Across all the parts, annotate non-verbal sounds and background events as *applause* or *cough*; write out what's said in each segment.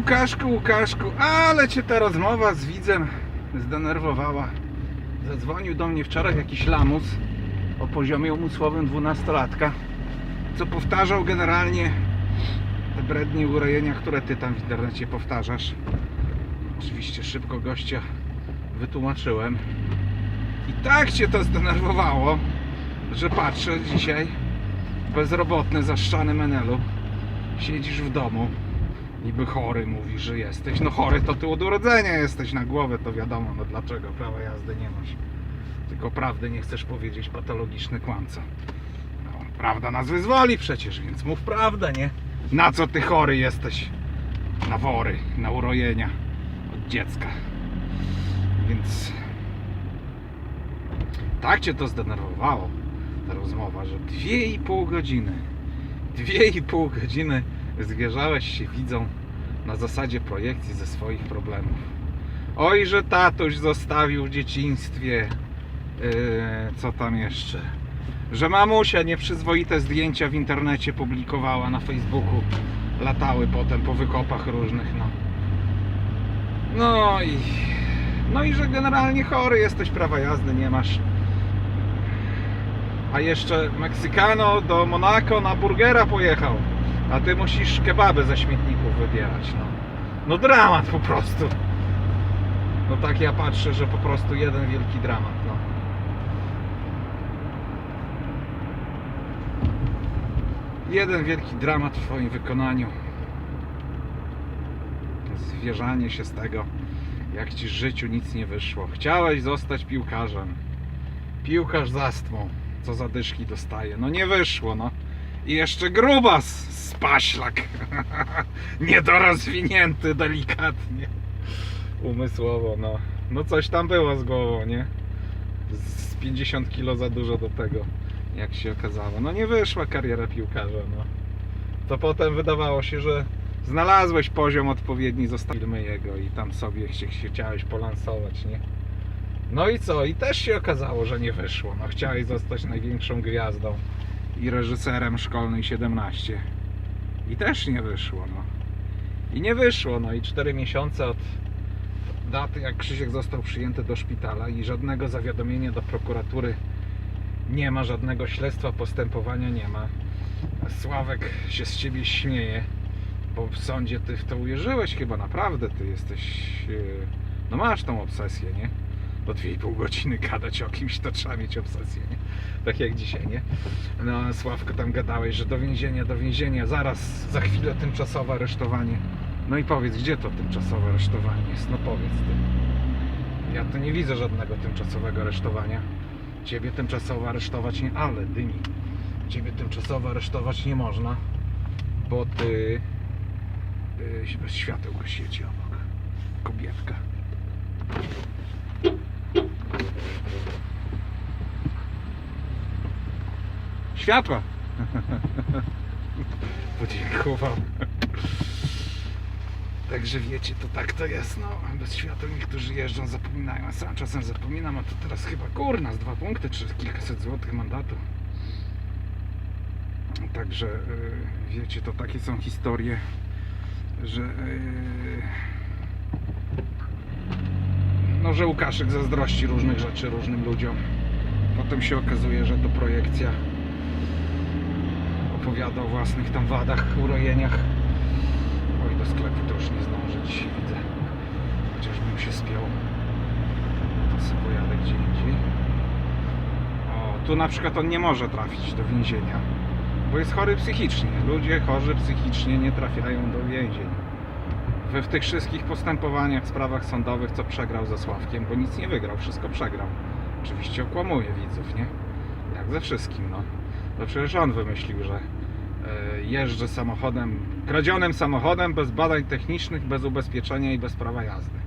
Łukaszku, Łukaszku, ale cię ta rozmowa z widzem zdenerwowała. Zadzwonił do mnie wczoraj jakiś lamus o poziomie umysłowym dwunastolatka, co powtarzał generalnie te brednie urojenia, które ty tam w internecie powtarzasz. Oczywiście szybko gościa wytłumaczyłem. I tak cię to zdenerwowało, że patrzę dzisiaj bezrobotny, zaszczany menelu. Siedzisz w domu, niby chory mówisz, że jesteś. No chory to ty od urodzenia jesteś na głowę, to wiadomo, no dlaczego prawa jazdy nie masz. Tylko prawdy nie chcesz powiedzieć, patologiczny kłamca. No, prawda nas wyzwoli przecież, więc mów prawdę, nie? Na co ty chory jesteś? Na wory, na urojenia od dziecka. Więc tak cię to zdenerwowało, ta rozmowa, że dwie i pół godziny, dwie i pół godziny zwierzałeś się widzą na zasadzie projekcji ze swoich problemów. Oj, że tatuś zostawił w dzieciństwie, yy, co tam jeszcze, że mamusia nieprzyzwoite zdjęcia w internecie publikowała na Facebooku, latały potem po wykopach różnych, no. No i, no i że generalnie chory jesteś, prawa jazdy nie masz. A jeszcze Meksykano do Monako na burgera pojechał. A ty musisz kebaby ze śmietników wybierać. No, no dramat po prostu. No tak ja patrzę, że po prostu jeden wielki dramat. No. Jeden wielki dramat w twoim wykonaniu. Zwierzanie się z tego, jak ci w życiu nic nie wyszło. Chciałeś zostać piłkarzem. Piłkarz z astmą. Co za dyszki dostaje. No nie wyszło, no. I jeszcze grubas spaślak. *laughs* Niedorozwinięty delikatnie. Umysłowo, no. No coś tam było z głową, nie? Z 50 kilo za dużo do tego, jak się okazało. No nie wyszła kariera piłkarza, no. To potem wydawało się, że znalazłeś poziom odpowiedni, zostawimy jego i tam sobie się, się chciałeś polansować, nie? No i co? I też się okazało, że nie wyszło. No chciałeś zostać największą gwiazdą i reżyserem szkolnej 17. I też nie wyszło, no. I nie wyszło, no i 4 miesiące od daty, jak Krzysiek został przyjęty do szpitala i żadnego zawiadomienia do prokuratury nie ma, żadnego śledztwa, postępowania nie ma. Sławek się z ciebie śmieje, bo w sądzie ty w to uwierzyłeś chyba naprawdę, ty jesteś... yy, No masz tą obsesję, nie? Do 2,5 godziny gadać o kimś, to trzeba mieć obsesję, nie? Tak jak dzisiaj, nie? No, Sławko, tam gadałeś, że do więzienia, do więzienia, zaraz, za chwilę tymczasowe aresztowanie. No i powiedz, gdzie to tymczasowe aresztowanie jest? No powiedz ty. Ja tu nie widzę żadnego tymczasowego aresztowania. Ciebie tymczasowo aresztować nie, ale dymi. Ciebie tymczasowo aresztować nie można, bo ty yy, bez światełka siedzi Światła! *laughs* Podziękował. Także wiecie, to tak to jest, no. Bez światła niektórzy jeżdżą, zapominają. Ja sam czasem zapominam, a to teraz chyba kurna z dwa punkty, czy kilkaset złotych mandatu. Także y, wiecie, to takie są historie, że y, no, że Łukaszek zazdrości różnych rzeczy różnym ludziom. Potem się okazuje, że to projekcja opowiada o własnych tam wadach, urojeniach. Oj, do sklepu to już nie dzisiaj widzę. Chociażbym się spiął. To sobie pojadę gdzie indziej. O, tu na przykład on nie może trafić do więzienia, bo jest chory psychicznie. Ludzie chorzy psychicznie nie trafiają do więzień. We w tych wszystkich postępowaniach, sprawach sądowych, co przegrał ze Sławkiem, bo nic nie wygrał, wszystko przegrał. Oczywiście okłamuje widzów, nie? Jak ze wszystkim, no. To przecież on wymyślił, że jeżdżę samochodem, kradzionym samochodem, bez badań technicznych, bez ubezpieczenia i bez prawa jazdy.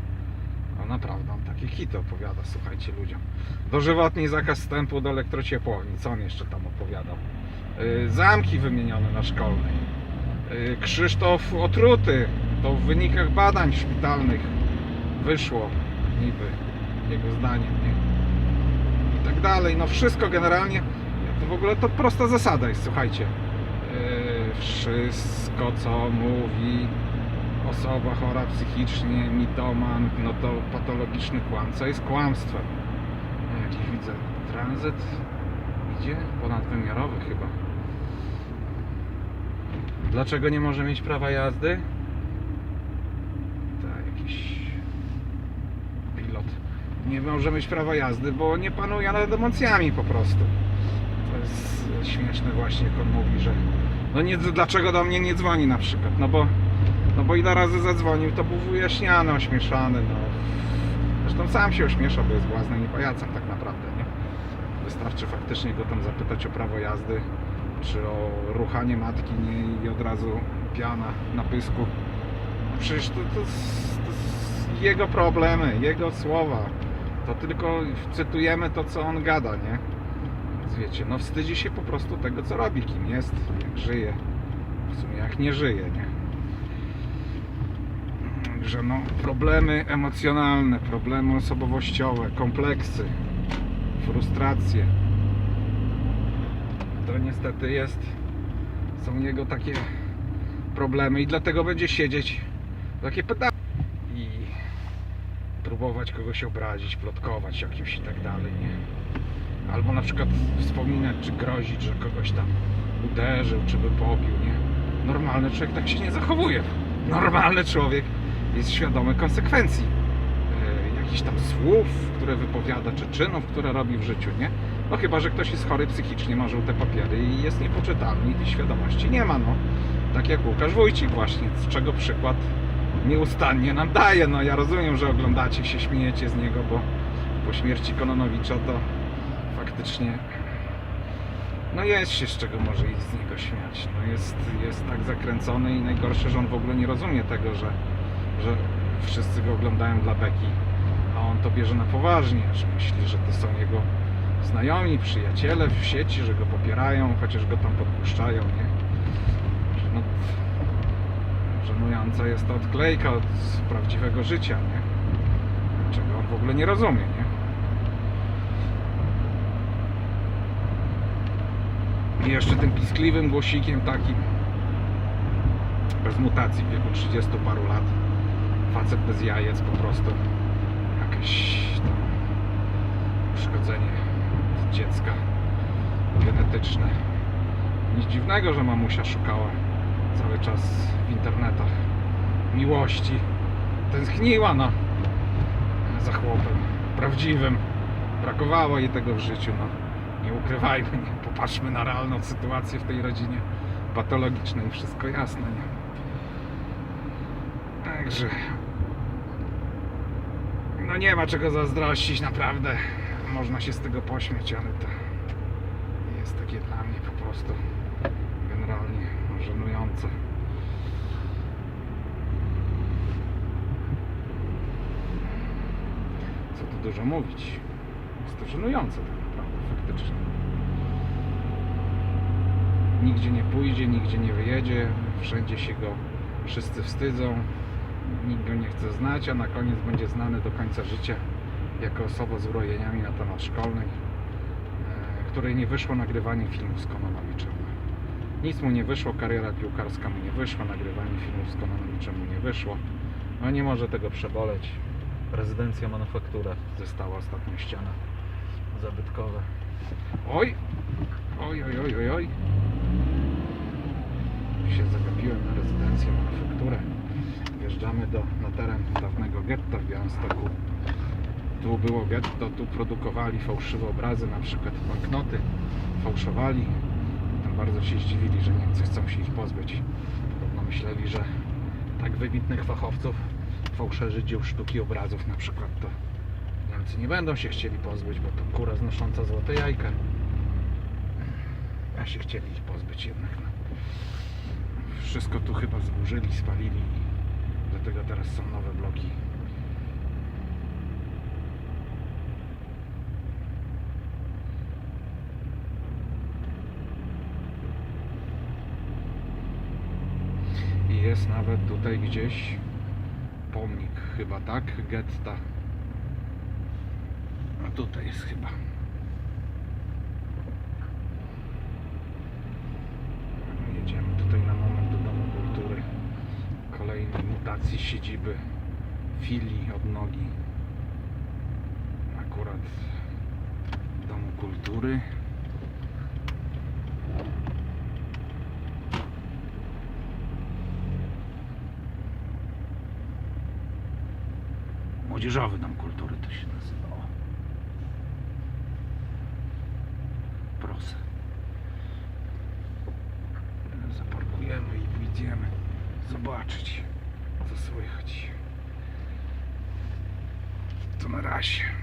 No naprawdę, on takie hity opowiada, słuchajcie ludziom. Dożywotni zakaz wstępu do elektrociepłowni, co on jeszcze tam opowiadał? E, Zamki wymienione na szkolnej. E, Krzysztof otruty, to w wynikach badań szpitalnych wyszło niby, jego zdaniem, nie? I tak dalej, no wszystko generalnie, to w ogóle to prosta zasada jest, słuchajcie. Wszystko co mówi osoba chora psychicznie, mitoman, no to patologiczny kłamca jest kłamstwem. Jakiś widzę tranzyt idzie ponadwymiarowy chyba. Dlaczego nie może mieć prawa jazdy? Tak, jakiś pilot. Nie może mieć prawa jazdy, bo nie panuje nad emocjami po prostu. To jest śmieszne właśnie, jak on mówi, że no nie, dlaczego do mnie nie dzwoni na przykład, no bo no bo ile razy zadzwonił, to był wyjaśniany, ośmieszany, no. Zresztą sam się ośmiesza, bo jest błaznem i pajacem tak naprawdę, nie? Wystarczy faktycznie go tam zapytać o prawo jazdy, czy o ruchanie matki, nie? I od razu piana na pysku. No przecież to, to, to s- jego problemy, jego słowa. To tylko cytujemy to, co on gada, nie? Wiecie, no wstydzi się po prostu tego, co robi, kim jest, jak żyje. W sumie jak nie żyje, nie? Także no, problemy emocjonalne, problemy osobowościowe, kompleksy, frustracje. To niestety jest, są jego takie problemy i dlatego będzie siedzieć takie pytania i próbować kogoś obrazić, plotkować o kimś i tak dalej, nie? Albo na przykład wspominać, czy grozić, że kogoś tam uderzył, czy by pobił, nie? Normalny człowiek tak się nie zachowuje. Normalny człowiek jest świadomy konsekwencji e, jakichś tam słów, które wypowiada, czy czynów, które robi w życiu, nie? No chyba, że ktoś jest chory psychicznie, ma żółte papiery i jest niepoczytalny i tej świadomości nie ma, no. Tak jak Łukasz Wójcik właśnie, z czego przykład nieustannie nam daje. No ja rozumiem, że oglądacie się, śmiejecie z niego, bo po śmierci Kononowicza to faktycznie no jest się z czego może i z niego śmiać. No jest, jest tak zakręcony i najgorsze, że on w ogóle nie rozumie tego, że, że wszyscy go oglądają dla beki, a on to bierze na poważnie, że myśli, że to są jego znajomi, przyjaciele w sieci, że go popierają, chociaż go tam podpuszczają, nie? No, żenująca jest to odklejka od prawdziwego życia, nie? Czego on w ogóle nie rozumie, nie? I jeszcze tym piskliwym głosikiem takim bez mutacji w wieku 30 paru lat facet bez jajec po prostu. Jakieś tam uszkodzenie dziecka genetyczne. Nic dziwnego, że mamusia szukała cały czas w internetach miłości. Tęskniła no. Za chłopem prawdziwym. Brakowało jej tego w życiu no. Nie ukrywajmy, nie? Popatrzmy na realną sytuację w tej rodzinie patologicznej, wszystko jasne, nie? Także no nie ma czego zazdrościć, naprawdę można się z tego pośmiać, ale to jest takie dla mnie po prostu generalnie żenujące. Co tu dużo mówić. Jest to żenujące tak naprawdę, faktycznie. Nigdzie nie pójdzie, nigdzie nie wyjedzie, wszędzie się go wszyscy wstydzą, nikt go nie chce znać, a na koniec będzie znany do końca życia jako osoba z urojeniami na temat szkolnej, e, której nie wyszło nagrywanie filmów z Kononowiczem. Nic mu nie wyszło, kariera piłkarska mu nie wyszła, nagrywanie filmów z Kononowiczem mu nie wyszło. No nie może tego przeboleć. Rezydencja manufaktura została ostatnio ściana zabytkowe. Oj! Oj, oj, oj, oj, oj. Się zagapiłem na rezydencję manufakturę. Wjeżdżamy do, na teren dawnego getta w Białymstoku. Tu było getto, tu produkowali fałszywe obrazy, na przykład banknoty. Fałszowali. Tam bardzo się zdziwili, że Niemcy chcą się ich pozbyć. Podobno myśleli, że tak wybitnych fachowców, fałszerzy dzieł sztuki obrazów na przykład, to Niemcy nie będą się chcieli pozbyć, bo to kura znosząca złote jajka. A się chcieli ich pozbyć jednak. Wszystko tu chyba zburzyli, spalili dlatego teraz są nowe bloki. I jest nawet tutaj gdzieś pomnik chyba, tak? Getta. A tutaj jest chyba. Jedziemy tutaj na moment do Domu Kultury. Kolejny mutant. Stacji siedziby filii odnogi. Akurat Domu Kultury. Młodzieżowy Dom Kultury to się nazywało. Proszę. Zaparkujemy i pójdziemy zobaczyć, co słychać. To na razie.